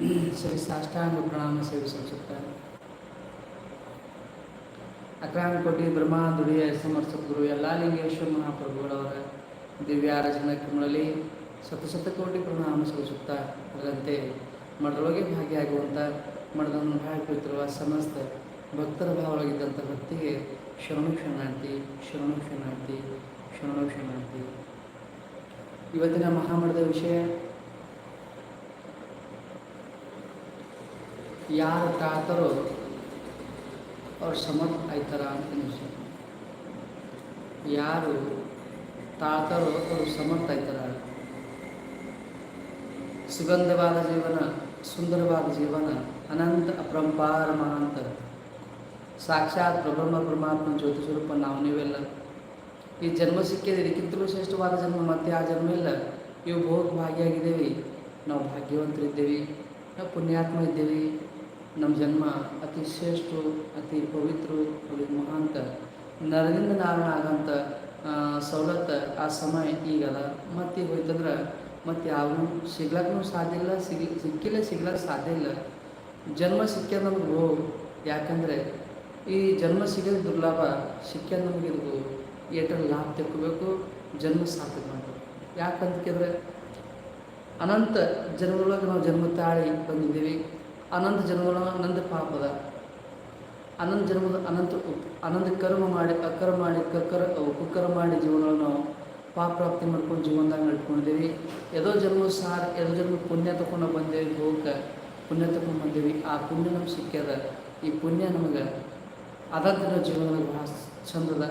ಶ್ರೀ ಸಾಷ್ಟಾಂಗ ಪ್ರಣಾಮ ಸೇವೆ ಕೋಟಿ ಬ್ರಹ್ಮ ದುಡಿಯ ಸಮರ್ಥ ಗುರು ಎಲ್ಲ ಲಿಂಗೇಶ್ವರ ಮಹಾಪ್ರಭುಗಳವರ ದಿವ್ಯಾರಾಜನ ಸತ ಕೋಟಿ ಪ್ರಣಾಮ ಸಲ್ಲಿಸುತ್ತಾ ಅದರಂತೆ ಮಠದೊಳಗೆ ಭಾಗಿಯಾಗುವಂಥ ಮಠದನ್ನು ಭಾಗಿ ಕುಳಿತಿರುವ ಸಮಸ್ತ ಭಕ್ತರ ಭಾವಗಳಾಗಿದ್ದಂಥ ಭಕ್ತಿಗೆ ಶರಣು ಶರಣಾರ್ಥಿ ಶರಣು ಶರಣಾರ್ಥಿ ಶರಣು ಶರಣಾರ್ಥಿ ಇವತ್ತಿನ ಮಹಾಮಠದ ವಿಷಯ ಯಾರು ತಾಳ್ತಾರೋ ಅವ್ರು ಸಮರ್ಥ ಆಯ್ತಾರ ಅಂತ ಅನಿಸ್ತು ಯಾರು ತಾಳ್ತಾರೋ ಅವರು ಸಮರ್ಥ ಆಯ್ತಾರ? ಸುಗಂಧವಾದ ಜೀವನ, ಸುಂದರವಾದ ಜೀವನ, ಅನಂತ ಅಪರಂಪಾರ ಮಹಾಂತ. ಸಾಕ್ಷಾತ್ ಪ್ರಬ್ರಹ್ಮ ಪರಮಾತ್ಮ ಜ್ಯೋತಿ ಸ್ವರೂಪ ನಾವು ನೀವೆಲ್ಲ. ಈ ಜನ್ಮ ಸಿಕ್ಕಿದೆ ಇದಕ್ಕಿಂತಲೂ ಶ್ರೇಷ್ಠವಾದ ಜನ್ಮ, ಮತ್ತೆ ಆ ಜನ್ಮ ಇಲ್ಲ. ಇವು ಬಹು ಭಾಗಿಯಾಗಿದ್ದೇವೆ ನಾವು ಭಾಗ್ಯವಂತರಿದ್ದೇವೆ. ನಾವು ಪುಣ್ಯಾತ್ಮ ಇದ್ದೇವೆ. ನಮ್ಮ ಜನ್ಮ ಅತಿ ಶ್ರೇಷ್ಠ, ಅತಿ ಪವಿತ್ರ, ಅತಿ ಮಹಾಂತ. ನರದಿಂದ ನಾರಾಯಣ ಆಗಂತ ಸವಲತ್ತ ಆ ಸಮಯ ಈಗದ ಮತ್ತೆ ಹೋಯ್ತಂದ್ರೆ, ಮತ್ತೆ ಯಾವನು ಸಿಗ್ಲಕ್ಕೂ ಸಾಧ್ಯ ಇಲ್ಲ ಸಿಗ್ ಸಿಕ್ಕಿಲ್ಲ ಸಿಗ್ಲಕ್ಕೆ ಸಾಧ್ಯ ಇಲ್ಲ. ಜನ್ಮ ಸಿಕ್ಕ ನಮ್ಗೆ ಭೋಗ ಯಾಕಂದರೆ, ಈ ಜನ್ಮ ಸಿಗೋದು ದುರ್ಲಾಭ ಸಿಕ್ಕ ನಮಗೆ ಇದು ಏಟಲ್ಲಿ ಲಾಭ ತೆಕ್ಕೋಬೇಕು, ಜನ್ಮ ಸಾರ್ಥಕ ಮಾಡಬೇಕು. ಯಾಕಂತ ಕೇಳಿದ್ರೆ, ಅನಂತ ಜನ್ಮದೊಳಗೆ ನಾವು ಜನ್ಮ ತಾಳಿ ಬಂದಿದ್ದೀವಿ. ಅನಂತ ಜನ್ಮಗಳ ಅನಂತ ಪಾಪದ. ಅನಂತ ಜನ್ಮದ ಅನಂತ ಅನಂತ ಕರ್ಮ ಮಾಡಿ, ಅಕರ್ಮ ಮಾಡಿ ಕಕ್ಕರ ಕುಕ್ಕರ ಮಾಡಿ ಜೀವನವನ್ನು ನಾವು ಪಾಪ ಪ್ರಾಪ್ತಿ ಮಾಡ್ಕೊಂಡು ಜೀವನದಾಗ ನಡ್ಕೊಂಡಿದ್ದೀವಿ. ಎದೋ ಜನ್ಮ ಸಾರ್, ಎದೋ ಜನ್ಮ ಪುಣ್ಯ ತಗೊಂಡು ಬಂದೇವಿ ಹೋಗಕ್ಕೆ ಪುಣ್ಯ ತಗೊಂಡು ಬಂದೇವಿ. ಆ ಪುಣ್ಯ ನಮ್ಗೆ ಸಿಕ್ಕ್ಯದ. ಈ ಪುಣ್ಯ ನಮಗೆ ಅದಾದ ಜೀವನದಾಗ ಭಾಳ ಚಂದದ.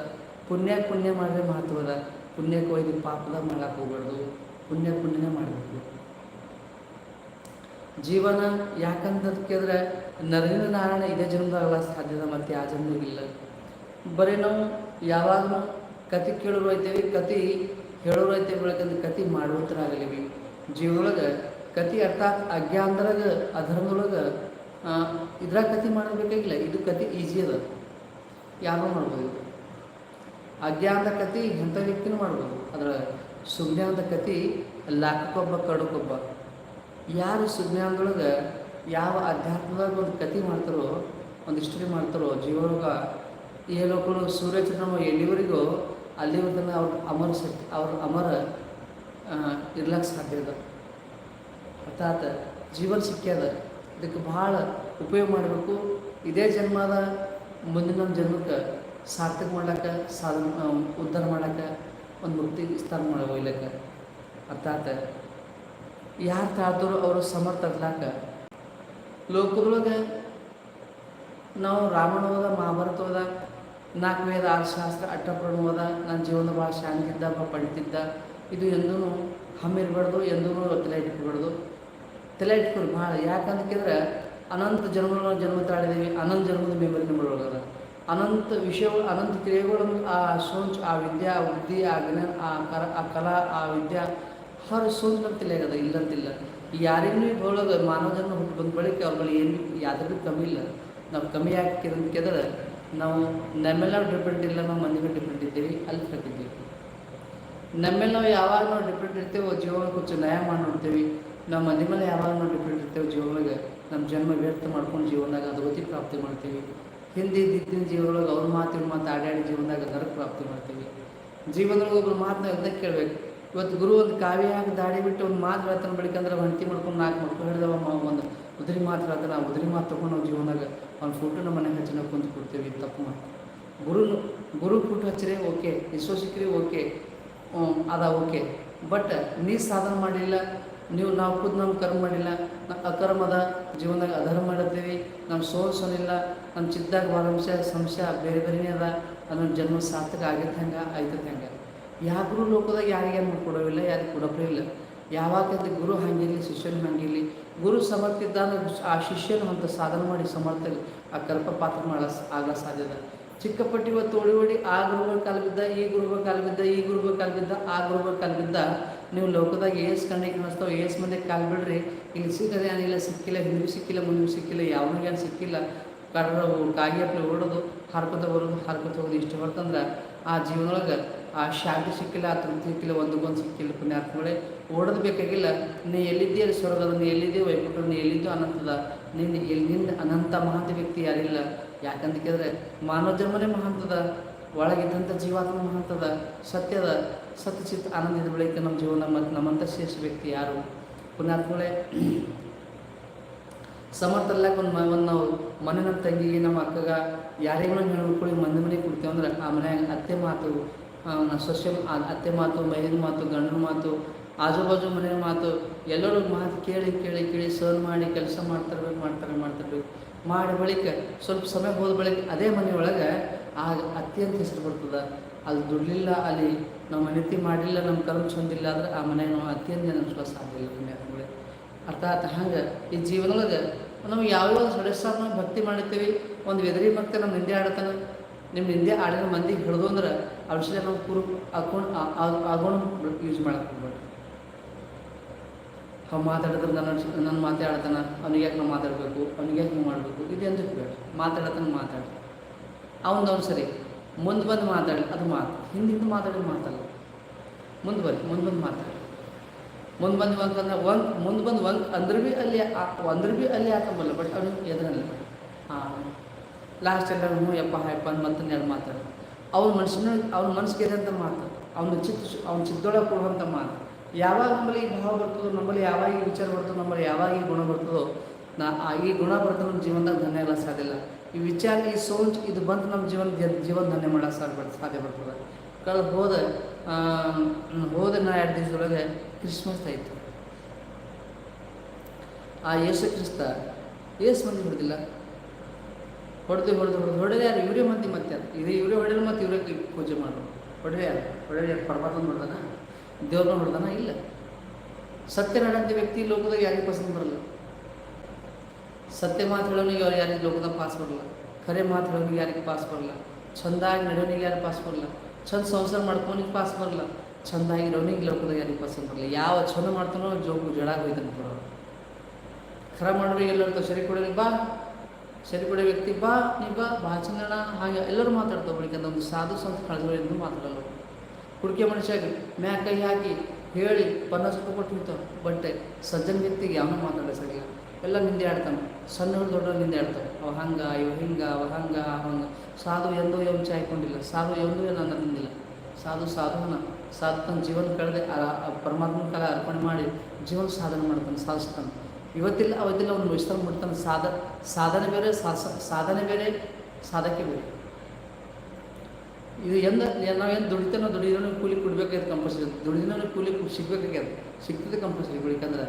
ಪುಣ್ಯ ಪುಣ್ಯ ಮಾಡಿದ್ರೆ ಮಹತ್ವದ. ಪುಣ್ಯಕ್ಕೆ ಒಯ್ದು ಪಾಪದಾಗ ಮಾಡಕ್ಕೆ ಹೋಗ್ಬಾರ್ದು. ಪುಣ್ಯ ಪುಣ್ಯನೇ ಮಾಡಬೇಕು. ಜೀವನ ಯಾಕಂತ ಕೇಳಿದ್ರೆ ನರೇಂದ್ರ ನಾರಾಯಣ ಇದೇ ಜನ್ಮದಾಗಲ್ಲ ಸಾಧ್ಯದ ಮತ್ತೆ ಆ ಜನ್ಮಗಿಲ್ಲ ಬರೀ ನಾವು ಯಾವಾಗಲೂ ಕತೆ ಕೇಳೋರು ಐತೇವಿ ಕತೆ ಹೇಳೋರು ಐತೇವಿ ಬೆಳಕಂದ್ರೆ ಕತೆ ಮಾಡುವಂತರಾಗಲಿವಿ. ಜೀವನೊಳಗೆ ಕತೆ ಅರ್ಥಾತ್ ಅಜ್ಞಾನದೊಳಗೆ, ಅಧರ್ಮದೊಳಗೆ ಇದ್ರಾಗ ಕತೆ ಮಾಡಬೇಕಾಗಿಲ್ಲ, ಇದು ಕತೆ ಈಜಿ ಅದ. ಯಾರೋ ಮಾಡ್ಬೋದು? ಅಜ್ಞಾನದ ಕತೆ ಎಂಥ ವ್ಯಕ್ತಿನೂ ಮಾಡ್ಬೋದು. ಅದರ ಸುಜ್ಞಾನದ ಕತೆ ಲಾಕಕ್ಕೊಬ್ಬ, ಕಡಕ್ಕೊಬ್ಬ. ಯಾರು ಸುಜ್ಞಾನದೊಳಗೆ ಯಾವ ಅಧ್ಯಾತ್ಮದಾಗ ಒಂದು ಕತೆ ಮಾಡ್ತಾರೋ, ಒಂದು ಹಿಸ್ಟ್ರಿ ಮಾಡ್ತಾರೋ ಜೀವನೋಗ ಈ ಲೋಕಗಳು ಸೂರ್ಯಚಂದ್ರಮ ಎಲ್ಲಿವರೆಗೂ ಅಲ್ಲಿವರೆಗೂ ತನಕ ಅವ್ರ ಅಮರ ಶಕ್ತಿ, ಅವ್ರ ಅಮರ ಇರ್ಲಕ್ಕೆ ಸಾಧ್ಯ ಅದ ಅರ್ಥಾತ್ ಜೀವನ ಸಿಕ್ಕ್ಯದ ಇದಕ್ಕೆ ಭಾಳ ಉಪಯೋಗ ಮಾಡಬೇಕು ಇದೇ ಜನ್ಮದ ಮುಂದಿನ ಜನ್ಮಕ್ಕೆ ಸಾರ್ಥಕ ಮಾಡಕ್ಕೆ ಸಾಧನ ಉದ್ಧಾರ ಮಾಡಕ್ಕೆ ಒಂದು ಮುಕ್ತಿ ವಿಸ್ತಾರ ಮಾಡ ಒಯ್ಲಕ್ಕೆ ಅರ್ಥಾತ್ ಯಾರು ತಾಳ್ತಾರೋ ಅವರು ಸಮರ್ಥ ಆಗ್ಲಾಕ ಲೋಕದೊಳಗೆ ನಾವು ರಾಮಾಯಣ ಹೋದ, ಮಹಾಭಾರತ ಹೋದ, ನಾಲ್ಕು ವೇದ ಆರು ಶಾಸ್ತ್ರ ಅಟ್ಟಪುರಾಣ ಹೋದ, ನನ್ನ ಜೀವನ ಭಾಳ ಶಾಂತಿದ್ದ, ಭಾಳ ಪಡಿತಿದ್ದ. ಇದು ಎಂದೂ ಹಮ್ಮಿರಬಾರ್ದು ಎಂದೂ ತಲೆ ಇಟ್ಕೊಬಾರ್ದು. ತಲೆ ಇಟ್ಕೊರಿ ಭಾಳ. ಯಾಕಂತ ಕೇಳಿದ್ರೆ ಅನಂತ ಜನ್ಮಗಳ ಜನ್ಮ ತಾಳಿದ್ದೀವಿ ಅನಂತ ಜನ್ಮದ ಮೆಮೊರಿ ನಮ್ಮೊಳಗದ ಅನಂತ ವಿಷಯಗಳು, ಅನಂತ ಕ್ರಿಯೆಗಳು ಆ ಸೋಂಚ್, ಆ ವಿದ್ಯಾ, ಆ ಬುದ್ಧಿ, ಆ ಜ್ಞಾನ ಆ ಕರ, ಆ ಕಲಾ, ಆ ವಿದ್ಯಾ ಸೋಂಚ್ ನಮ್ಮ ತಲೆಯಾಗದ ಇಲ್ಲಂತಿಲ್ಲ. ಯಾರಿಗೂ ಒಳಗೆ ಮಾನವ ಜನ್ಮ ಹುಟ್ಟು ಬಂದ ಬಳಿಕ ಅವ್ರ ಬಳಿ ಏನು ಯಾವ್ದು ಕಮ್ಮಿ ಇಲ್ಲ. ನಾವು ಕಮ್ಮಿ ಕೇಳಿದ್ರೆ ನಾವು ನಮ್ಮೆಲ್ಲ ಡಿಪೆಂಡ್ ಇಲ್ಲ, ನಾವು ಮಂದಿ ಮೇಲೆ ಡಿಪೆಂಡ್ ಇದ್ದೀವಿ, ಅಲ್ಲಿ ಕಟ್ಟಿದ್ದೀವಿ ನಮ್ಮೆಲ್ಲ ನಾವು ಯಾವಾಗ ನಾವು ಡಿಪೆಂಡ್ ಇರ್ತೇವೋ ಜೀವನ ಕುಚ್ಚು ನ್ಯಾಯ ಮಾಡಿ ನೋಡ್ತೇವೆ. ನಾವು ಮಂದಿ ಮೇಲೆ ಯಾವಾಗ ನಾವು ಡಿಪೆಂಡ್ ಇರ್ತೇವೆ ಜೀವನದಾಗ, ನಮ್ಮ ಜನ್ಮ ವ್ಯರ್ಥ ಮಾಡ್ಕೊಂಡು ಜೀವನದಾಗ ಅಧೋಗತಿ ಪ್ರಾಪ್ತಿ ಮಾಡ್ತೀವಿ. ಹಿಂದೆ ಇದ್ದಿದ್ದಿನ ಜೀವನೊಳಗೆ ಅವ್ರ ಮಾತು ಮಾತು ಆಡಾಡಿ ಜೀವನದಾಗ ನರಕ ಪ್ರಾಪ್ತಿ ಮಾಡ್ತೀವಿ. ಜೀವನದೊಳಗೆ ಒಬ್ಬರು ಮಾತನ್ನ ಕೇಳಬೇಕು. ಇವತ್ತು ಗುರು ಒಂದು ಕಾವ್ಯ ಹಾಕಿ ದಾಡಿ ಬಿಟ್ಟು ಒಂದು ಮಾತು ಹೇಳ್ತಾನೆ ಬೆಳಿಕಂದ್ರೆ ಹಂತಿ ಮಾಡ್ಕೊಂಡು ನಾಲ್ಕು ಮಕ್ಕಳು ಹಿಡಿದವ ಒಂದು ಉದ್ರಿ ಮಾತು ಹೇಳ್ತಾನೆ, ಆ ಉದ್ರಿ ಮಾತು ತೊಗೊಂಡು ನಾವು ಜೀವನದಾಗ ಅವ್ನ ಫೋಟೋ ನಮ್ಮ ಮನೆಗೆ ಹಚ್ಚಿನ ಕುಂತು ಕೊಡ್ತೀವಿ ತಪ್ಪು ಮಾಡಿ ಗುರು ಗುರು ಫೋಟೋ ಹಚ್ಚಿರಿ ಓಕೆ ಇಸೋ ಸಿಕ್ಕಿರಿ ಓಕೆ ಅದ ಓಕೆ. ಬಟ್ ನೀ ಸಾಧನೆ ಮಾಡಲಿಲ್ಲ ನೀವು ನಾವು ಖುದ್ ನಮ್ಮ ಕರ್ಮ ಮಾಡಿಲ್ಲ ಅಕರ್ಮದ ಜೀವನದಾಗ ಅಧರ್ಮ ಮಾಡಿರ್ತೀವಿ ನಮ್ಮ ಸೋಲ್ಸೋನಿಲ್ಲ ನಮ್ಮ ಚಿತ್ತಾಗ ವಾರಂಶ ಸಂಶಯ ಬೇರೆ ಬೇರೆನೇ ಅದ ಅನ್ನೋ ಜನ್ಮ ಸಾರ್ಥಕ ಆಗೈತೆ ಹಂಗೆ ಆಯ್ತದೆ ಹಂಗೆ ಯಾವ ಗುರು ಲೋಕದಾಗ ಯಾರಿಗೇನು ಕೊಡೋವಿಲ್ಲ ಯಾರು ಕೊಡೋಪ್ರೇ ಇಲ್ಲ. ಯಾವಾಗ ಗುರು ಹಂಗಿರಲಿ, ಶಿಷ್ಯನು ಹಂಗಿರಲಿ, ಗುರು ಸಮರ್ಥ ಇದ್ದಾಗ ಆ ಶಿಷ್ಯನು ಅಂತ ಸಾಧನೆ ಮಾಡಿ ಸಮರ್ಥ ಆ ಕಲ್ಪ ಪಾತ್ರ ಮಾಡ ಆಗ ಸಾಧ್ಯದ ಚಿಕ್ಕಪಟ್ಟಿ ಇವತ್ತು ಓಡಿ ಓಡಿ ಆ ಗುರುಗಳ ಕಾಲ ಬಿದ್ದ, ಈ ಗುರುಗಳ ಕಾಲ ಬಿದ್ದ, ಈ ಗುರುಗಳ ಕಾಲ ಬಿದ್ದ, ಆ ಗುರುಗಳ ಕಾಲ ಬಿದ್ದ, ನೀವು ಲೋಕದಾಗ ಏಸ್ ಕಣ್ಣಿಗೆ ಕಾಣಿಸ್ತಾವೆ, ಏಸ್ ಮಂದಿ ಕಾಲು ಬಿಡ್ರಿ, ಇಲ್ಲಿ ಸಿಗದೆ ಏನಿಲ್ಲ ಸಿಕ್ಕಿಲ್ಲ, ಹಿಂದೂ ಸಿಕ್ಕಿಲ್ಲ, ಮುಂದೆ ಸಿಕ್ಕಿಲ್ಲ ಯಾವನಿಗೇನು ಸಿಕ್ಕಿಲ್ಲ ಕಡ್ರ ಕಾಗಿ ಅಪ್ಲೆ ಓಡೋದು, ಹರ್ಕೊತ ಬರೋದು, ಹರ್ಕೊತ ಹೋಗೋದು, ಇಷ್ಟು ಹೊರತಂದ್ರೆ ಆ ಜೀವನೊಳಗೆ ಆ ಶಾಂತಿ ಸಿಕ್ಕಿಲ್ಲ, ಆ ತೃಪ್ತಿ ಸಿಕ್ಕಿಲ್ಲ ಒಂದಕ್ಕೊಂದು ಸಿಕ್ಕಿಲ್ಲ ಪುಣ್ಯಾತ್ಮಗಳೇ. ಓಡೋದು ಬೇಕಾಗಿಲ್ಲ. ನೀ ಎಲ್ಲಿದ್ದೀಯ? ಸ್ವರ್ಗದ ನೀ ಎಲ್ಲಿದ್ದೀಯ? ವೈಕುಂಠ ನೀ ಎಲ್ಲಿದ್ದು ಅನಂತದ. ನಿನ್ನ ಎಲ್ಲಿ ನಿನ್ನ ಅನಂತ ಮಹಾಂತ ವ್ಯಕ್ತಿ ಯಾರಿಲ್ಲ. ಯಾಕಂತ ಕೇಳಿದ್ರೆ ಮಾನವ ಜನ್ಮನೇ ಮಹಾಂತದ. ಒಳಗಿದ್ದಂಥ ಜೀವಾತ್ಮ ಮಹಾಂತದ. ಸತ್ಯದ, ಸತ್ಯಚಿತ್ ಆನಂದಿದ ಬಳಿಕ ನಮ್ಮ ಜೀವನ ಮತ್ತು ನಮ್ಮಂಥ ಶ್ರೇಷ್ಠ ವ್ಯಕ್ತಿ ಯಾರು? ಪುಣ್ಯಾತ್ಮಗಳೇ. ಸಮರ್ಥಲ್ಲಾಕ ಒಂದು ಒಂದು ನಾವು ಮನೆ ನಮ್ಮ ತಂಗಿಗೆ, ನಮ್ಮ ಅಕ್ಕಗ ಯಾರಿಗೂ ಹೇಳ್ಕೊಳ್ಳಿ ಮಂದಿ ಮನೆಗೆ ಕೊಡ್ತೇವೆ ಅಂದ್ರೆ ಆ ಮನ್ಯಾಗ ಅತ್ತೆ ಮಾತು ಸೊಸೆ ಅತ್ತೆ ಮಾತು ಮೈದಿನ ಮಾತು, ಗಂಡನ ಮಾತು ಆಜು ಬಾಜು ಮನೆಯ ಮಾತು, ಎಲ್ಲರೂ ಮಾತು ಕೇಳಿ ಕೇಳಿ ಕೇಳಿ ಸರ್ ಮಾಡಿ ಕೆಲಸ ಮಾಡ್ತಿರ್ಬೇಕು ಮಾಡ್ತಾರೆ ಮಾಡ್ತಿರ್ಬೇಕು. ಮಾಡಿ ಬಳಿಕ ಸ್ವಲ್ಪ ಸಮಯ ಹೋದ ಬಳಿಕ ಅದೇ ಮನೆಯೊಳಗೆ ಆ ಅತ್ತೆ ಅಂತ ಹೆಸರು ಬರ್ತದೆ. ಅಲ್ಲಿ ದುಡ್ಲಿಲ್ಲ, ಅಲ್ಲಿ ನಮ್ಮ ಮನೆತಿ ಮಾಡಲಿಲ್ಲ ನಮ್ಮ ಕರ್ಮ ಚಂದಿಲ್ಲ ಅಂದ್ರೆ ಆ ಮನೆಗೆ ಅತ್ಯಂತ ಅತ್ತೆಯಿಂದ ಸಾಧ್ಯ ಇಲ್ಲ ಅರ್ಥಾತ್ ಹಂಗೆ ಈ ಜೀವನದೊಳಗೆ ನಾವು ಯಾವ್ಯಾವ ಸಡಸ್ತಾರ ನಾವು ಭಕ್ತಿ ಮಾಡಿರ್ತೀವಿ, ಒಂದು ವೆದರಿ ಭಕ್ತ ನಮ್ಮ ನಿಂದೆ ಆಡತಾನೆ. ನಿಮ್ಮ ನಿಂದೆ ಆಡಿದ ಮಂದಿಗೆ ಹಿಡಿದು ಅಂದ್ರೆ ವಿಷಯ ನಾವು ಕುರು ಹಾಕೊಂಡು ಆಗೋಣ ಯೂಸ್ ಮಾಡಕ್ಕೆ ಹೋಗ್ಬೇಡಿ ಅವ್ ಮಾತಾಡಿದ್ರೆ ನನ್ನ ನನ್ನ ಮಾತಾಡ್ತಾನ ಅವ್ನಿಗೆ ಯಾಕೆ ನಾವು ಮಾತಾಡಬೇಕು, ಅವ್ನಿಗೆ ಯಾಕೆ ನೀವು ಮಾಡಬೇಕು, ಇದು ಎಂದು ಬೇಡ ಮಾತಾಡತನ ಮಾತಾಡಿ. ಅವನು ಅವ್ನು ಸರಿ, ಮುಂದೆ ಬಂದು ಮಾತಾಡಿ, ಅದು ಮಾತು. ಹಿಂದಿಂದ ಮಾತಾಡಿ ಮಾತಲ್ಲ. ಮುಂದೆ ಬರ್ರಿ, ಮುಂದೆ ಬಂದು ಮಾತಾಡಿ. ಮುಂದೆ ಬಂದು ವಂಕ್ ಅಂದ್ರೆ ವಂಕ್ ಮುಂದೆ ಬಂದು ವಂಕ್ ಅಂದ್ರೆ ಭೀ ಅಲ್ಲಿ ಅಂದ್ರೆ ಭೀ ಅಲ್ಲಿ ಹಾಕಂಬಲ್ಲ ಬಟ್ ಅವನು ಎದ್ರಲ್ಲ. ಹಾಂ. ಲಾಸ್ಟ್ ಎಲ್ಲ ಹ್ಞೂ ಯಪ್ಪ, ಹಾಯಪ್ಪ ಅಂತ ಮತ್ತೆ ಎರಡು ಮಾತಾಡ ಅವ್ನ ಮನುಷ್ಯನ ಅವ್ನ ಮನಸ್ಸಿಗೆ ಅಂತ ಮಾತು ಅವ್ನ ಚಿತ್ತ ಅವ್ನ ಚಿತ್ತೊಳಗೆ ಕೊಡುವಂಥ ಮಾತು ಯಾವಾಗ ನಮ್ಮಲ್ಲಿ ಭಾವ ಬರ್ತದೋ, ನಮ್ಮಲ್ಲಿ ಯಾವಾಗ ಈ ವಿಚಾರ ಬರ್ತದೋ, ನಮ್ಮಲ್ಲಿ ಯಾವಾಗ ಈ ಗುಣ ಬರ್ತದೋ, ನಾ ಈ ಗುಣ ಬರ್ತದೆ ನಮ್ಮ ಜೀವನದಾಗ ಧನ್ಯ ಎಲ್ಲ ಸಾಧ್ಯ ಇಲ್ಲ. ಈ ವಿಚಾರ, ಈ ಸೋಂಚ್ ಇದು ಬಂದು ನಮ್ಮ ಜೀವನ ಜೀವನ ಧನ್ಯ ಮಾಡೋಕೆ ಸಾಧ್ಯ ಬರ್ತದೆ ಸಾಧ್ಯ ಬರ್ತದೆ. ಕಳೆದ ಹೋದ ಹೋದ ನಾ ಎರಡು ದಿವಸದೊಳಗೆ ಕ್ರಿಸ್ಮಸ್ ಆಯಿತು. ಆ ಯೇಸು ಕ್ರಿಸ್ತ ಏಸು ಮಂದಿ ಹೊಡೆದಿಲ್ಲ. ಹೊಡೆದು ಹೊಡೆದು ಹೊಡೆದು ಹೊಡೆದ ಯಾರು? ಇವರೇ ಮಂದಿ ಮತ್ತೆ ಇದು ಇವರೇ ಹೊಡೆದ್ರು ಮತ್ತು ಇವರೇ ಪೂಜೆ ಮಾಡೋರು ಹೊಡೆದ ಯಾರು? ಹೊಡೆದ ಯಾರು? ಪರಮಾತ್ಮ ಹೊಡೆದಾನ? ದೇವ್ರನ್ನ ಹೊಡೆದಾನ? ಇಲ್ಲ. ಸತ್ಯ ನಡೆದಂತೆ ವ್ಯಕ್ತಿ ಲೋಕದಾಗ ಯಾರಿಗೆ ಪಸಂದ್ ಬರಲ್ಲ ಸತ್ಯ ಮಾತು ಹೇಳೋನಿಗೆ ಅವ್ರು ಯಾರಿಗೆ ಲೋಕದಾಗ ಪಾಸ್ ಬರಲ್ಲ ಖರೆ ಮಾತು ಹೇಳೋನಿಗೆ ಯಾರಿಗೆ ಪಾಸ್ ಬರಲ್ಲ ಚಂದಾಗಿ ನಡೆಯೋನಿಗೆ ಯಾರು ಪಾಸ್ ಬರಲ್ಲ ಚಂದ ಸಂಸಾರ ಮಾಡ್ಕೊನಿಗೆ ಪಾಸ್ ಬರಲ್ಲ ಚಂದಾಗಿ ಇರೋನಿಗೆ ಲೋಕದಾಗ ಯಾರಿಗೆ ಪಸಂದ್ ಬರಲ್ಲ ಯಾವ ಚಂದ ಮಾಡ್ತಾನೋ ಜೋಗು ಜಡಾಗಿ ಹೋಯ್ತಾನೆ ಬರೋರು ಖರ ಮಾಡೋರು, ಎಲ್ಲರೂ ಸರಿ ಕೊಡೋರಿಗೆ ಬಾ. ಸರಿ ಕೊಡೋ ವ್ಯಕ್ತಿ, ಬಾ, ನೀ ಬಾ ಬಾ ಚಂದಣ ಹಾಗೆ ಎಲ್ಲರೂ ಮಾತಾಡ್ತಾವ ಬಳಿಕ. ಒಂದು ಸಾಧು ಸಂತ ಕಳೆದವರಿಂದ ಮಾತಾಡಲ್ಲ ಹುಡುಕಿ ಮನುಷ್ಯಾಗಿ ಮ್ಯಾಗ ಕೈ ಹಾಕಿ ಹೇಳಿ, ಪನ್ನಾಸ್ ರೂಪಾಯಿ ಕೊಟ್ಟು ಬಿಡ್ತಾವ ಬಟ್ಟೆ, ಸಜ್ಜನ ವ್ಯಕ್ತಿಗೆ ಯಾವನೂ ಮಾತಾಡೋ ಸರಿಯಿಲ್ಲ. ಎಲ್ಲ ನಿಂದೆ ಆಡ್ತಾನೆ. ಸಣ್ಣ ದೊಡ್ಡವ್ರು ನಿಂದೆ ಆಡ್ತಾವೆ. ಅವ ಹಂಗ, ಇವ ಹಿಂಗ, ಅವ ಹಂಗ ಹಂಗ. ಸಾಧು ಎಂದೋ ಎಂಚ ಹಾಕೊಂಡಿಲ್ಲ. ಸಾಧು ಎಂದೂ ಏನು ಅನ್ನೋದಿಲ್ಲ ಸಾಧು ಸಾಧುವನ ಸಾಧು ತನ್ನ ಜೀವನ ಕಳೆದೆ ಪರಮಾತ್ಮನ ಕಾಲ ಅರ್ಪಣೆ ಮಾಡಿ ಜೀವನ ಸಾಧನೆ ಮಾಡ್ತಾನೆ, ಸಾಧಿಸ್ತಾನೆ. ಇವತ್ತಿಲ್ಲ, ಅವತ್ತಿಲ್ಲ ಅವನು ವಿಸ್ತಾರ ಮಾಡ್ತಾನೆ, ಸಾಧ, ಸಾಧನೆ ಬೇರೆ ಸಾಧನೆ ಬೇರೆ, ಸಾಧಕ್ಕೆ ಬೇರೆ. ಇದು ಎಂದ ನಾವೇನು ದುಡಿತೇನೋ ದುಡಿಯೋನು ಕೂಲಿ ಕೊಡ್ಬೇಕಾಗ್ಯದ ಕಂಪಲ್ಸರಿ ದುಡಿದಿನೂ ಕೂಲಿ ಸಿಗ್ಬೇಕಾಗ್ಯದ ಸಿಗ್ತದೆ ಕಂಪಲ್ಸರಿ ಬೆಳಿಕಂದ್ರೆ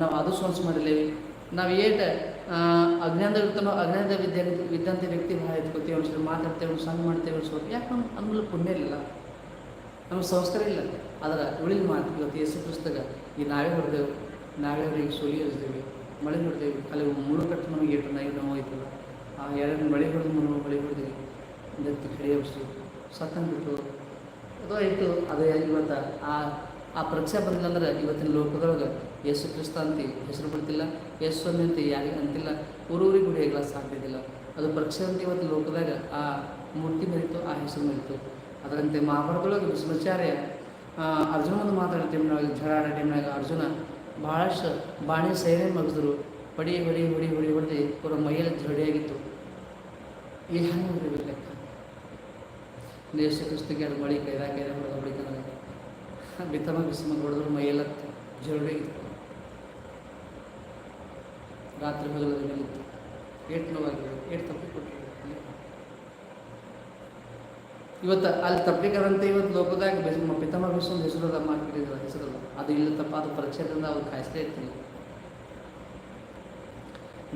ನಾವು ಅದು ಸೋನ್ಸ್ ಮಾಡಿಲ್ಲೇವಿ ನಾವು ಏಟ ಅಜ್ಞಾನದ ಇರ್ತಾನೋ ಅಜ್ಞಾನದ ವಿದ್ಯಾರ್ಥಿ ವಿದ್ಯಾರ್ಥಿ ವ್ಯಕ್ತಿ ಭಾಳ ಒಂದ್ಸಲ ಮಾತಾಡ್ತೇವೆ ಸಣ್ಣ ಮಾಡ್ತೇವೆ ಸ್ವಲ್ಪ ಯಾಕೆ ನಮ್ಮಲ್ಲಿ ಪುಣ್ಯ ಇಲ್ಲ ನಮಗೆ ಸಂಸ್ಕಾರ ಇಲ್ಲ ಆದ್ರೆ ಉಳಿದ ಮಾತು ಇವತ್ತು ಯೇಸು ಪುಸ್ತಕ ಈ ನಾವೇ ಹೊಡೆದೇವು ನಾವೇ ಅವ್ರಿಗೆ ಸೊಲಿ ಹರಿದೇವೆ ಮಳೆ ಹೊಡೆದೇವೆ ಅಲ್ಲಿ ಮೂರು ಕಟ್ಟು ನಮಗೆ ಏಟು ನಾಯಿ ನೋವು ಆಯ್ತಲ್ಲ ಆ ಎರಡು ಮಳೆ ಹೊಡೆದು ಮೂರು ಮಳೆ ಹೊಡೆದೇವೆ. ವಸ್ತು ಸತ್ತಂಗ ಬಿಟ್ಟು, ಅದು ಆಯಿತು, ಅದು ಇವತ್ತು, ಆ ಆ ಪರೀಕ್ಷೆ ಬಂದಿಲ್ಲ ಅಂದ್ರೆ ಇವತ್ತಿನ ಲೋಕದೊಳಗೆ ಯೇಸು ಕ್ರಿಸ್ತ ಅಂತ, ಹೆಸರು ಬಿಡ್ತಿಲ್ಲ ಯೇಸು ಸ್ವಾಮಿ ಅಂತ, ಯಾರಿಗೆ ಅಂತಿಲ್ಲ, ಊರೂರಿಗೆ ಗುಡಿ ಸಾಧ್ಯದಿಲ್ಲ ಅದು ಪರೀಕ್ಷೆ ಅಂತ ಇವತ್ತು ಲೋಕದಾಗ ಆ ಮೂರ್ತಿ ಮರಿತು ಆ ಹೆಸರು ಮೇರಿತು ಅದರಂತೆ ಮಹಾಭಾರತದೊಳಗೆ ಭೀಷ್ಮಾಚಾರ್ಯ ಆ, ಅರ್ಜುನ ಒಂದು ಮಾತಾಡೋ ಟೈಮ್ನಾಗ ಜಗಳ ಟೈಮ್ನಾಗ ಅರ್ಜುನ ಭಾಳಷ್ಟು ಬಾಣಿ ಸೈರೆ ಮಗಿದ್ರು ಹೊಡಿ ಹೊಡಿ ಹೊಡಿ ಹೊಡಿ ಹೊಡೆದು ಪೂರ ಮೈಯಲ್ಲಿ ಜಡಿಯಾಗಿತ್ತು ಈ ಹೆಂಗೆ ಲೆಕ್ಕ. ದೇಶ ಕೃಷ್ಣಕ್ಕೆ ಎರಡು ಮಳಿ ಕೈದಾಗ ಕೈದಾಗ ಹೊಡೆದ ಹೊಡಿತಾನೆ ಬಿತ್ತಮ ಬಿಸಿಮ ಹೊಡೆದ್ರು ಮೈಯೆಲ್ಲ ಜರಡಿಯಾಗಿತ್ತು ರಾತ್ರಿ ಹಗಲದ ಮೇಲಿತ್ತು ಏಟ್ ನೋವಾಗಿ ಏಟ್ ತಪ್ಪಿ ಕೊಟ್ಟಿದ್ರು ಇವತ್ತು ಅಲ್ಲಿ ತಪ್ಪಿಕರಂತೆ ಇವತ್ತು ಲೋಕದಾಗ ಪಿತಾಮ ಪಿತಮ ಬಿಸು ಹೆಸರು ಅದ ಹೆಸರಲ್ಲ ಅದು ಇಲ್ಲ ತಪ್ಪ, ಅದು ಪರಿಚಯದಿಂದ ಅವ್ರು ಕಾಯಿಸ್ತಾ ಇರ್ತೀನಿ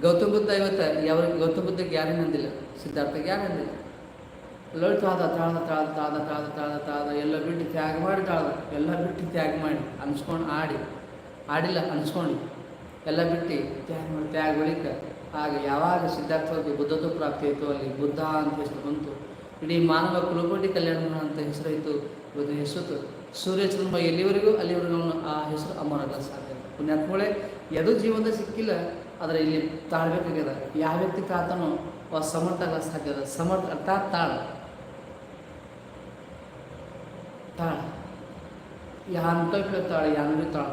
ಗೌತಮ ಬುದ್ಧ ಇವತ್ತು ಯಾವ ಗೌತಮ ಬುದ್ಧ ಯಾರೇನು ಅಂದಿಲ್ಲ ಸಿದ್ಧಾರ್ಥ ಯಾರು ಅಂದಿಲ್ಲ ಲೊಳ್ ಆದ, ತಾಳ ತಾಳ ತಾಳ್ದ ತಾಳ ತಾಳ್ದ ತಾಳ್ದ ಎಲ್ಲ ಬಿಟ್ಟು ತ್ಯಾಗ ಮಾಡಿ ತಾಳ್ದ ಎಲ್ಲ ಬಿಟ್ಟು ತ್ಯಾಗ ಮಾಡಿ, ಅನ್ಸ್ಕೊಂಡು ಆಡಿ. ಆಡಿಲ್ಲ, ಅನ್ಸ್ಕೊಂಡು. ಎಲ್ಲ ಬಿಟ್ಟು ತ್ಯಾಗ ಮಾಡಿ, ತ್ಯಾಗ ಬಳಿಕ ಆಗ ಯಾವಾಗ ಸಿದ್ಧಾರ್ಥವಾಗಿ ಬುದ್ಧತ್ವ ಪ್ರಾಪ್ತಿ ಆಯಿತು ಅಲ್ಲಿ ಬುದ್ಧ ಅಂತ ಬಂತು. ಇಡೀ ಮಾನವ ಕುಲಕೋಟಿ ಕಲ್ಯಾಣ ಅಂತ ಹೆಸರಾಯಿತು ಇವತ್ತು ಹೆಸರು ಸೂರ್ಯಚಂದ್ರ ಎಲ್ಲಿವರೆಗೂ ಅಲ್ಲಿವರೆಗೂ ಅವನು ಆ ಹೆಸರು ಅಮರಾಗಲ್ಲ ಸಾಧ್ಯ. ಪುಣ್ಯಾತ್ಮಗಳೇ, ಯಾವುದೂ ಜೀವನದ ಸಿಕ್ಕಿಲ್ಲ, ಆದರೆ ಇಲ್ಲಿ ತಾಳ್ಬೇಕಾಗ್ಯದ. ಯಾವ ವ್ಯಕ್ತಿ ತಾತನೋ ಅವ ಸಮರ್ಥ ಆಗಲ್ಲ ಸಾಧ್ಯ ಸಮರ್ಥ ಅರ್ಥಾತ್ ತಾಳ. ತಾಳ. ಯಾನ್ ಕೇಳ್ತಾಳೆ ಯಾನು ತಾಳ.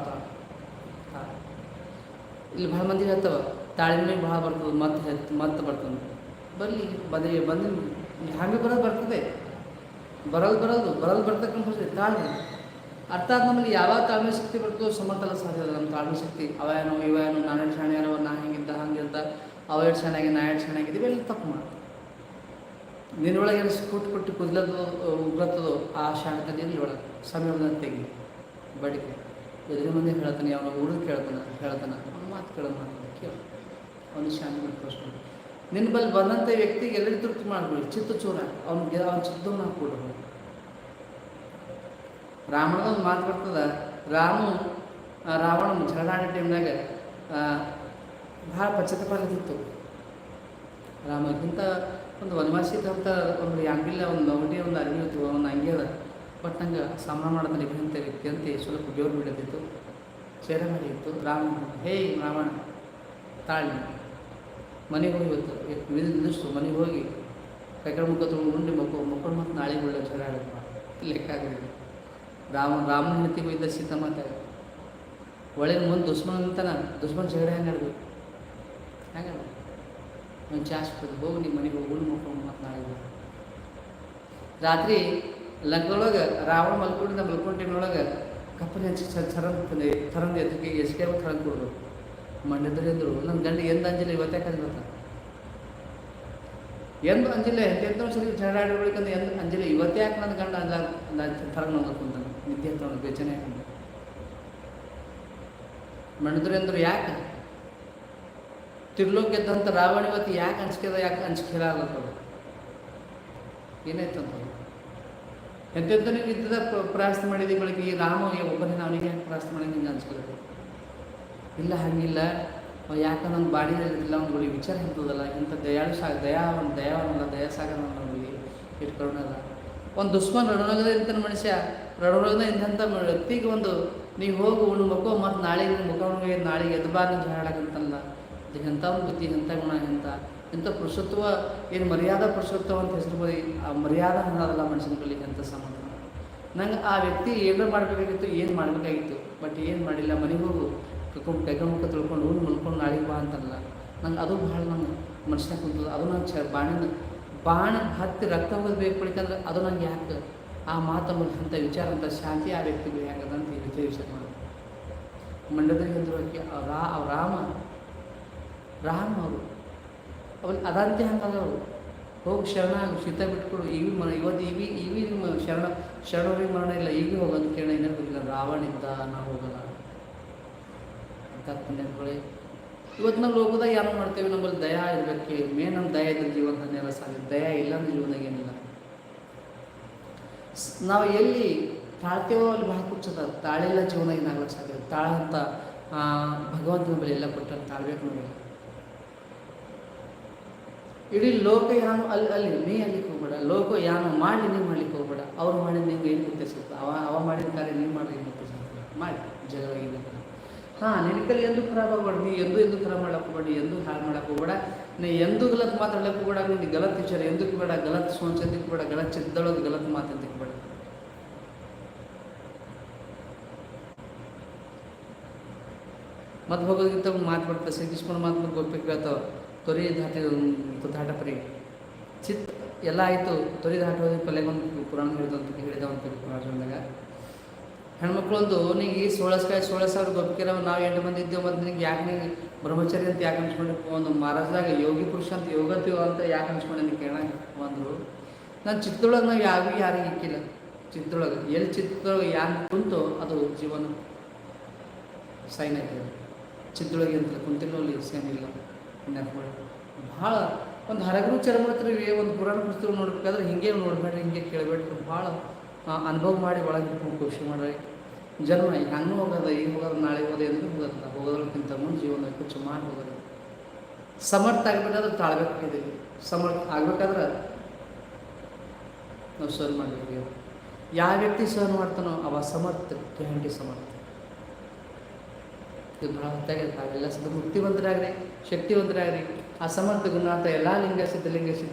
ಇಲ್ಲಿ ಭಾಳ ಮಂದಿ ಹೇಳ್ತಾವ ತಾಳ್ಮೆ ಭಾಳ ಬರ್ತದೆ ಮತ್ತೆ ಮತ್ತೆ ಬರ್ತದೆ ಬರಲಿ ಬದೇ ಬಂದು ಹ್ಯಾಂಗೆ ಬರೋದು ಬರ್ತದೆ. ಬರೋದು ಬರೋದು ಬರೋದು ಬರ್ತಕ್ಕಂಥ ತಾಳ್ಮೆ. ಅರ್ಥಾತ್ ನಮ್ಮಲ್ಲಿ ಯಾವಾಗ ತಾಳ್ಮೆ ಶಕ್ತಿ ಬರ್ತದೋ ಸಮರ್ಥಲ ಸಾಧ್ಯ ನಮ್ಮ ತಾಳ್ಮೆ ಶಕ್ತಿ ಅವ ಏನೋ ಇವ ಏನೋ ನಾನು ಶಾಣೆ ಏನೋ ನಾ ಹಿಂಗಿದ್ದ ಹಂಗಿದ್ದ ಅವ ಎರಡು ಶಾಣೆಗೆ ನಾ ಎರಡು ಶಾಣೆಗಿದ್ದೀವಿ ಎಲ್ಲ ತಪ್ಪು ಮಾಡಿ. ನಿನ್ನೊಳಗೆ ಏನು ಕೊಟ್ಟು ಕೊಟ್ಟು ಕುದಲದು, ಉಗ್ರತ್ತದೋ, ಆ ಶಾಣದಲ್ಲಿ ನಿನ್ನೊಳಗೆ ಸಮಯವನ್ನು ತೆಗಿ. ಬಡಿಕೆ. ಎದುರು ಮಂದಿ ಹೇಳ್ತಾನೆ ಅವನ ಹುಡುಗ ಕೇಳ್ತಾನೆ, ಹೇಳ್ತಾನೆ ಅವನ ಮಾತು ಕೇಳೋದು ಮಾತು ಕೇಳು. ಅವನು ಶಾಂತಿ ಪ್ರಶ್ನೆ. ನಿನ್ನ ಬಲ್ಲಿ ಬಂದಂಥ ವ್ಯಕ್ತಿಗೆ ಎಲ್ಲರೂ ತೃಪ್ತಿ ಮಾಡ್ಬಿಡಿ. ಚಿತ್ತ ಚೂರ ಅವ್ನಿಗೆ ಅವ್ನ ಚಿತ್ತವನ್ನು ಹಾಕ್ಬಿಡ್ರು ರಾವಣದ ಒಂದು ಮಾತು ಬರ್ತದ? ರಾಮು, ಆ ರಾವಣ ಜಗಳ ಟೈಮ್ನಾಗ ಭಾಳ ಪಶ್ಚಾತ್ತಾಪ ರಾಮಗಿಂತ ಒಂದು ವನವಾಸಿ ಅಂತ ಒಂದು ಯಾಂಗಿಲ್ಲ ಒಂದು ನವಟಿ ಒಂದು ಅರಿವಿ ಇತ್ತು, ಒಂದು ಹಂಗೆ ಅದ. ಬಟ್ ನಂಗೆ ಸಂಭ್ರಮ ಮಾಡೋದ್ರೆ ಅಂತ ವ್ಯಕ್ತಿ ಅಂತ ಸ್ವಲ್ಪ ಜೋರು ಬಿಡದಿತ್ತು ಸೇರ ಮಾಡಿತ್ತು ರಾಮ ಹೇ ರಾವಣ ತಾಳಿ ಮನೆಗೆ ಹೋಗಿ ಇವತ್ತು ನಿಲ್ಲಿಸ್ತು ಮನೆಗೆ ಹೋಗಿ ಕೈಕಳ ಮುಖ ತೊಗೊಂಡು ಮಕ್ಕಳು ಮಕ್ಕಳು ಮತ್ತು ನಾಳೆ ಒಳ್ಳೆ ಜಗಳ ಆಡಪ್ಪ ಲೆಕ್ಕ ಆಗಲಿಲ್ಲ ರಾಮ, ರಾಮನ ಹೆಂಡತಿಗೂ ಇದ್ದ ಸೀತಾ ಮಾತಾಡ ಒಳ್ಳೆ ಮುಂದೆ ದುಶ್ಮನ್ ಅಂತಾನ. ದುಶ್ಮನ್ ಜಗಳ ಹೆಂಗೆ ಆಡ್ಬೇಕು? ಹೆಂಗೆ ಒಂದು ಚಾಸ್ ಹೋಗಿ ನಿಮ್ಮ ಮನೆಗೆ ಹೋಗಿ. ಉಂಡು ಮಕ್ಕಳು ಮತ್ತು ನಾಳೆ. ರಾತ್ರಿ ಲಂಕದೊಳಗೆ ರಾವಣ ಮಲ್ಕೊಂಡಿದ್ದ ಮಲ್ಕೊಂಡ ಟೈಮ್ನೊಳಗೆ ಕಪ್ಪನೆ ಹಚ್ಚಿ ಥರಂದು ಥರಂದು ಎದಕ್ಕೆ ಎಸ್ಕೆ ಥರಂದು ಕೊಡ್ರು ಮಂಡ್ಯದಲ್ಲಿ ಅಂದರು ನನ್ನ ಗಂಡ ಎಂದ ಅಂಜಲಿ ಇವತ್ತೇ ಕಂಡು ಬರ್ತಾನೆ ಎಂದು ಅಂಜಲಿ, ಎಂತೆಂತ ಸರಿ ಜಗಳ ಆಡಿರ್ಬೇಕಂದ್ರೆ ಎಂದು ಅಂಜಲಿ ಇವತ್ತೇ ಯಾಕೆ ನನ್ನ ಗಂಡ ಅಂದ ಥರ ನೋಡ್ಕೊಂತಾನೆ ನಿದ್ದೆ ಅಂತ. ಬೇಚನೆ ಹಾಕೊಂಡು ಮಂಡಿದ್ರೆ ಅಂದ್ರು ಯಾಕೆ? ತಿರ್ಲೋಕ್ ಗೆದ್ದಂಥ ರಾವಣ ಇವತ್ತು ಯಾಕೆ ಅನ್ಸ್ಕೇದ ಯಾಕೆ ಅಂಚಿಕೆಲ್ಲ ಅನ್ನೋದು ಏನಾಯ್ತು ಅಂತ ಎಂತೆಂತ ಇದ್ದದ ಪ್ರಯಾಸ ಮಾಡಿದ ಬಳಿಕ ಈ ರಾಮ ಒಬ್ಬನೇ, ಅವನಿಗೆ ಯಾಕೆ ಪ್ರಯಾಸ ಮಾಡಿ ನಿಂಗೆ ಅನ್ಸ್ಕೊಳ್ಬೇಕು ಇಲ್ಲ, ಹಾಗಿಲ್ಲ. ಯಾಕಂದ್ರೆ ಯಾಕೆ ನನ್ನ ಬಾಡಿ ಇಲ್ಲ ಒಂದು ವಿಚಾರ ಇರ್ತದಲ್ಲ ಇಂಥ ದಯಾಳು ಸಾಗ, ದಯಾ, ಒಂದು ದಯಾವನ್ನಲ್ಲ ದಯಾ ಸಾಗರ ನಮಗೆ ಇಟ್ಕೊಳ್ಳೋಣ ಒಂದು ದುಶ್ಮನ್ ರಣೊಳಗದ ಇಂಥ ಮನುಷ್ಯ ರಡೋನಾಗದ ಇಂಥ ವ್ಯಕ್ತಿಗೆ ಒಂದು ನೀವು ಹೋಗು ಉಣ್ಣು ಮಕ್ಕೋ, ಮತ್ತು ನಾಳೆ ಮುಖ ಉಣ್ಣಿಗೆ ನಾಳೆಗೆ ಎದ್ಬಾರ್ದು ಹೇಳಕ್ಕಂತಲ್ಲ ಅದು ಎಂಥ ಒಂದು ಬುದ್ಧಿ, ಎಂಥ ಗುಣ, ಎಂಥ ಎಂಥ ಪುರುಷತ್ವ, ಏನು ಮರ್ಯಾದಾ ಪುರುಷತ್ವ ಅಂತ ಹೆಸರು ಬರೀ ಆ ಮರ್ಯಾದಾ ಅನ್ನೋದಲ್ಲ ಮನುಷ್ಯನ ಕಲಿ ಎಂಥ ಸಮಾಧಾನ ನಂಗೆ ಆ ವ್ಯಕ್ತಿ ಏನೋ ಮಾಡಬೇಕಾಗಿತ್ತು, ಏನು ಮಾಡಬೇಕಾಗಿತ್ತು, ಬಟ್ ಏನು ಮಾಡಿಲ್ಲ, ಮನೆಗೆ ಹೋಗು. ಕರ್ಕೊಂಡು ಕೈಗೊಂಡು ತಿಳ್ಕೊಂಡು ಊರು ಮಲ್ಕೊಂಡು ನಾಳೆಗೆ ಬಾ ಅಂತಲ್ಲ. ನಂಗೆ ಅದು ಭಾಳ ನಮ್ಮ ಮನುಷ್ಯನ ಕುಂತದ. ಅದು ನಂಗೆ ಚ ಬಾಣಿನ, ಬಾಣ ಹತ್ತಿ ರಕ್ತ ಬೇಕು ಬಳಿಕಂದ್ರೆ ಅದು ನಂಗೆ ಯಾಕೆ? ಆ ಮಾತಮ್ಮ ಅಂತ ವಿಚಾರ ಅಂತ ಶಾಂತಿ ಆ ವ್ಯಕ್ತಿಗೆ ಯಾಕಂತ ಅಂತ ವಿಚಾರ ವಿಚಾರ ಮಾಡಿ. ಮಂಡ್ಯದಲ್ಲಿ ಅಂದ್ರು ಆಕೆ ಆ ರಾ ರಾಮ ರಾಮ ಅವರು. ಅವಲ್ಲಿ ಅದಂತೆ ಹಂಗಲ್ಲ ಅವರು. ಹೋಗಿ ಶರಣ, ಶೀತ ಬಿಟ್ಕೊಡು. ಇವಿ ಮನ ಇವತ್ತು ಇವಿ ಇವಿ ಶರಣ ಶರಣರಿಗೆ ಮರಣ ಇಲ್ಲ. ಈಗ ಹೋಗೋದು ಕೇಳ. ಗೊತ್ತಿಲ್ಲ. ರಾವಣ ಇದ್ದ, ನಾವು ಹೋಗಲ್ಲ ಅಂತ ಪುಣ್ಯಗಳೇ ಇವತ್ತು ನಾವು ಲೋಕದಾಗ ಏನೋ ಮಾಡ್ತೇವೆ? ನಮ್ಮಲ್ಲಿ ದಯ ಇರಬೇಕು ಮೇನ್ ನಮ್ಮ ದಯ ಇದ್ರೆ ಜೀವನದಲ್ಲಿ ಸಾಧ್ಯ ದಯ ಇಲ್ಲ ಅಂದ್ರೆ ಜೀವನದಾಗ ಏನಿಲ್ಲ. ನಾವು ಎಲ್ಲಿ ತಾಳ್ತೇವೋ ಅಲ್ಲಿ ಬಹಳ ಕುಚ್ಚದ ತಾಳೆಲ್ಲ ಜೀವನ ಏನಾಗ್ಲಿಕ್ಕೆ ಸಾಧ್ಯ ತಾಳ ಅಂತ ಭಗವಂತನ ಬಳಿ ಎಲ್ಲ ಕೊಟ್ಟ ತಾಳ್ಬೇಕು ನೋಡಿ ಇಡೀ ಲೋಕ ಯಾನು ಅಲ್ಲಿ ಅಲ್ಲಿ, ನೀ ಅಲ್ಲಿಗೆ ಹೋಗ್ಬೇಡ. ಲೋಕ ಯಾನು ಮಾಡಿ ನೀವು ಮಾಡ್ಲಿಕ್ಕೆ ಹೋಗ್ಬೇಡ. ಅವ್ರು ಮಾಡಿದ ನಿಮ್ಗೆ ಏನು ವ್ಯತ್ಯಾಸ ಅವ ಅವ ಮಾಡಿದ ಕಾರ್ಯ ನೀವು ಮಾಡಿ ಏನು ವ್ಯತ್ಯಾಸ ಮಾಡಿ. ಜಗಳ ಇದೆ ಹಾಂ ನಿನಕಲ್ಲಿ ಎಂದು ಖರಾಬ್ ಆಗಬೇಡ, ನೀ ಎಂದು ಎಂದು ಖರಾಬ್ ಮಾಡಕ್ಕೆ ಹೋಗ್ಬೇಡ ಎಂದು ಹಾಳು ಮಾಡಕ್ಕೆ ಹೋಗ್ಬೇಡ. ನೀ ಎಂದು ಗಲತ್ ಮಾತಾಡ್ಲಕ್ಕೆ ಹೋಗ್ಬೇಡ ನಿನ್ನ ಗಲತ್ ವಿಚಾರ ಎಂದಕ್ಕೆ ಬೇಡ ಗಲತ್ ಸೋಂಚ್ ಎಂದಕ್ಕೆ ಬೇಡ ಗಲತ್ ಚಿದ್ದಳೋದು ಗಲತ್ ಮಾತು ಬೇಡ ಮತ್ತೆ ಹೋಗೋದಕ್ಕಿಂತ ಮಾತು ಬರ್ತದೆ ಸಿಗಿಸ್ಕೊಂಡು ಮಾತು ಗೊತ್ತಿಗೆ ಕೇಳ್ತಾವ ತೊರಿ ದಾಟಿ ದಾಟ ಪರಿ. ಚಿತ್, ಎಲ್ಲ ಆಯಿತು, ತೊರಿ ದಾಟ ಹೋದ ಪಲ್ಲೆಗೆ ಒಂದು ಪುರಾಣ ಹೇಳಿದಂತ ಹೇಳಿದ ಒಂದು ಪುರಾಣದಾಗ ಹೆಣ್ಮಕ್ಳೊಂದು ಈ ಸೋಳಸ್ಕಾಯಿ ಸೋಳ ಸಾವಿರ ಗೊತ್ತಿರೋ ನಾವು ಎಂಟು ಮಂದಿ ಇದ್ದೇವೆ ಮತ್ತು ನಿನಗೆ ಯಾಕೆ ನೀನು ಬ್ರಹ್ಮಚಾರಿ ಅಂತ ಯಾಕೆ ಅನ್ಸ್ಕೊಂಡಿ ಒಂದು ಮಹಾರಾಜದಾಗ ಯೋಗಿ ಪುರುಷ ಅಂತ ಯೋಗತ್ಯೋ ಅಂತ ಯಾಕೆ ಅನ್ಸ್ಕೊಂಡು ಅಂತ ಕೇಳ ಬಂದರು. ನಾನು ಚಿತ್ರದೊಳಗೆ ನಾವು ಯಾರಿಗೂ ಯಾರಿಗೆ ಇಕ್ಕಿಲ್ಲ. ಚಿತ್ರದೊಳಗೆ ಎಲ್ಲಿ ಚಿತ್ರದೊಳಗೆ ಯಾರು ಕುಂತೋ ಅದು ಜೀವನ ಸೈನ್ ಆಗಿದೆ ಚಿತ್ರದೊಳಗೆ ಅಂತ ಕುಂತಿಲ್ಲ ಸೈನ್ ಇಲ್ಲ. ನೆನಪುಗಳು. ಭಾಳ ಒಂದು ಹರಗರು ಚರಮತ್ರವಿ ಒಂದು ಪುರಾಣ ಪುಸ್ತಕ ನೋಡ್ಬೇಕಾದ್ರೆ ಹಿಂಗೆ ನೋಡ್ಬೇಡ್ರಿ, ಹಿಂಗೆ ಕೇಳಬೇಡ್ರಿ. ಭಾಳ ಅನುಭವ ಮಾಡಿ ಒಳಗೆ ಖುಷಿ ಮಾಡ್ರಿ. ಜನ್ಮ ಹಂಗೆ ಹೋಗೋದ ಈಗ ಹೋಗೋದು, ನಾಳೆ ಹೋದೆ ಅಂದ್ರೆ ಹೋಗೋದಿಲ್ಲ ಹೋಗೋದ್ರಕ್ಕಿಂತ ಮುಂದೆ ಜೀವನ ಖರ್ಚು ಮಾಡಿ ಹೋಗೋದು. ಸಮರ್ಥ ಆಗಬೇಕಾದ್ರೆ ತಾಳ್ಬೇಕಾಗಿದೆ. ಸಮರ್ಥ ಆಗ್ಬೇಕಾದ್ರೆ ನಾವು ಸರ್ ಮಾಡಬೇಕು. ಯಾವ ವ್ಯಕ್ತಿ ಸರ್ ಮಾಡ್ತಾನೋ ಅವ ಸಮರ್ಥ ಗ್ಯಾರಂಟಿ ಸಮರ್ಥ. ಇದು ಬಹಳ ಹೊತ್ತಾಗಿ ತಾವೆಲ್ಲ ಮುಕ್ತಿವಂತರಾಗ್ರಿ, ಶಕ್ತಿವಂತರಾಗ್ರಿ. ಆ ಸಮರ್ಥ ಗುಣಾರ್ಥ ಎಲ್ಲ ಲಿಂಗ ಸಿದ್ಧಲಿಂಗ ಸಿದ್ಧ